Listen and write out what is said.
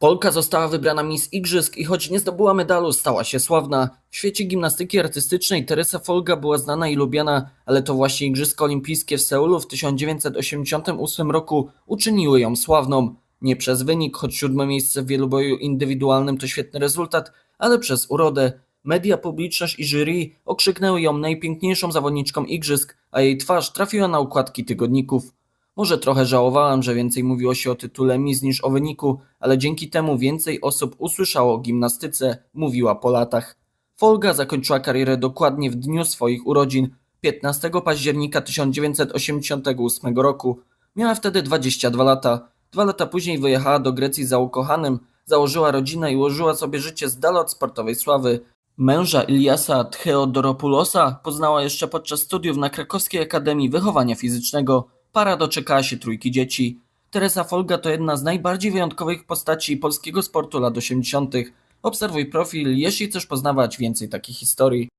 Polka została wybrana Miss Igrzysk i choć nie zdobyła medalu, stała się sławna. W świecie gimnastyki artystycznej Teresa Folga była znana i lubiana, ale to właśnie Igrzyska Olimpijskie w Seulu w 1988 roku uczyniły ją sławną. Nie przez wynik, choć siódme miejsce w wieloboju indywidualnym to świetny rezultat, ale przez urodę. Media, publiczność i jury okrzyknęły ją najpiękniejszą zawodniczką Igrzysk, a jej twarz trafiła na układki tygodników. Może trochę żałowałem, że więcej mówiło się o tytule Miss niż o wyniku, ale dzięki temu więcej osób usłyszało o gimnastyce, mówiła po latach. Folga zakończyła karierę dokładnie w dniu swoich urodzin, 15 października 1988 roku. Miała wtedy 22 lata. Dwa lata później wyjechała do Grecji za ukochanym, założyła rodzinę i ułożyła sobie życie z dala od sportowej sławy. Męża Iliasa Theodoropulosa poznała jeszcze podczas studiów na Krakowskiej Akademii Wychowania Fizycznego. Para doczekała się trójki dzieci. Teresa Folga to jedna z najbardziej wyjątkowych postaci polskiego sportu lat 80. Obserwuj profil, jeśli chcesz poznawać więcej takich historii.